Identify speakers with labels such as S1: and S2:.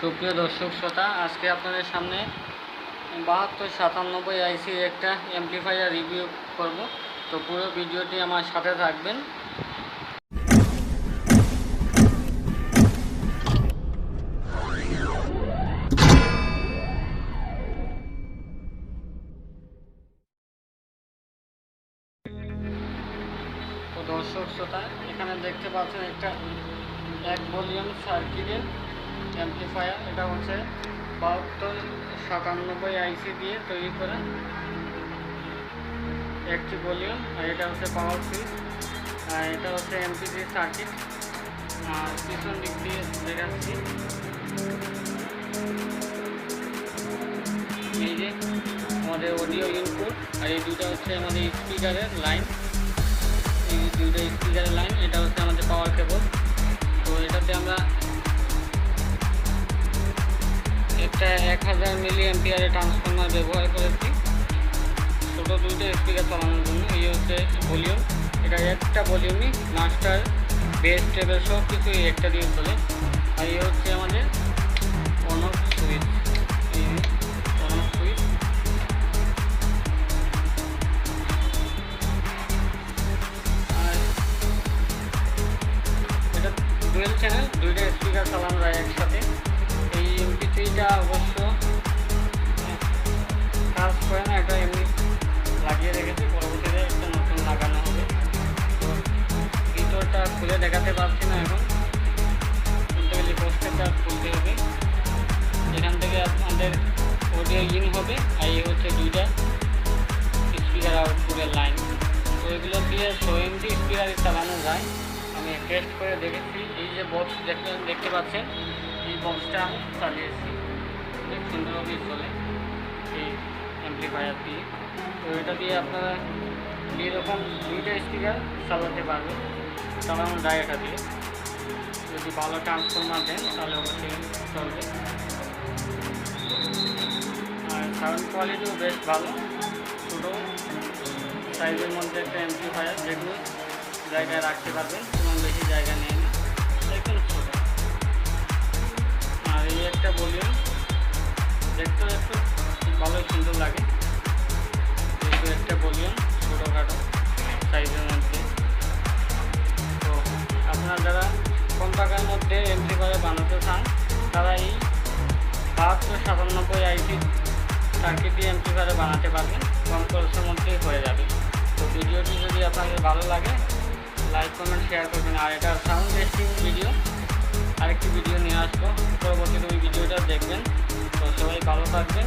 S1: সুপ্রিয় দর্শক শ্রোতা, আজকে আপনাদের সামনে বাহাত্তর সাতানব্বই আইসির একটা অ্যাম্পলিফায়ার রিভিউ করব। তো পুরো ভিডিওটি আমার সাথে থাকবেন। দর্শক শ্রোতা, এখানে দেখতে পাচ্ছেন একটা এক ভলিউম সার্কিটের অ্যাম্পলিফায়ার এটা হচ্ছে বাহাত্তর সাতানব্বই আইসি দিয়ে তৈরি করা একটি ভলিউম, আর এটা হচ্ছে পাওয়ার সুইচ আর এটা হচ্ছে এমপিজি সার্কিট আর পিছন দিক দিয়ে দেখাচ্ছি। এই যে আমাদের অডিও ইনপুট আর এই দুটো হচ্ছে আমাদের স্পিকারের লাইন এই দুটো স্পিকারের লাইন এটা হচ্ছে আমাদের পাওয়ার কেবল তো এটাতে আমরা একটা এক হাজার মিলি এমপিয়ারের ট্রান্সফর্মার ব্যবহার করেছি। ছোটো দুইটা স্পিকার চালানোর জন্য, এই হচ্ছে ভলিউম এটা একটা ভলিউমই মাস্টার বেস টেবিল সব কিছু এই একটা দিয়ে চলে। আর এই হচ্ছে আমাদের অন সুইচ ডুয়েল চ্যানেল দুইটা স্পিকার চালানো যায় একসাথে। এমপি অবশ্য। কাজ করে না, এটা এমনি লাগিয়ে রেখেছি। পরবর্তীতে একটা নতুন লাগানো হবে। তো ভিতরটা খুলে দেখাতে পারছি না এখন। খুলতে গেলে পোস্টারটা খুলতে হবে। এখান থেকে আপনাদের অডিও ইন হবে, আর এই হচ্ছে দুইটা স্পিকার আউটপুটের লাইন তো দিয়ে ছো স্পিকার চালানো যায়, আমি টেস্ট করে দেখেছি। এই যে বক্স দেখতে দেখতে পাচ্ছেন, এই বক্সটা আমি চালিয়েছি। খুব সুন্দরভাবেই চলে এই অ্যাম্পলিফায়ার দিয়ে। তো এটা দিয়ে আপনারা এরকম দুইটা স্পিকার চালাতে পারবেন চালানো যায় এটা দিয়ে। যদি ভালো ট্রান্সফর্মার দেন, তাহলে অবশ্যই চলবে। আর সাউন্ড কোয়ালিটিও বেশ ভালো, ছোটো। সাইজের মধ্যে একটা অ্যাম্পলিফায়ার যেগুলো জায়গায় রাখতে পারবেন এবং বেশি জায়গা নেয় না একদম ছোটো। আর এই একটা ভলিউম তারা এই বাহাত্তর সাতানব্বই আইটি সার্কিট দিয়ে ভারে বানাতে পারবেন, কম খরচের মধ্যেই হয়ে যাবে। তো ভিডিওটি যদি আপনাদের ভালো লাগে লাইক কমেন্ট শেয়ার করবেন। আর এটা সাউন্ড টেস্টিং ভিডিও আরেকটি ভিডিও নিয়ে আসব। পরবর্তীতে ওই ভিডিওটা দেখবেন। তো সবাই ভালো থাকবেন।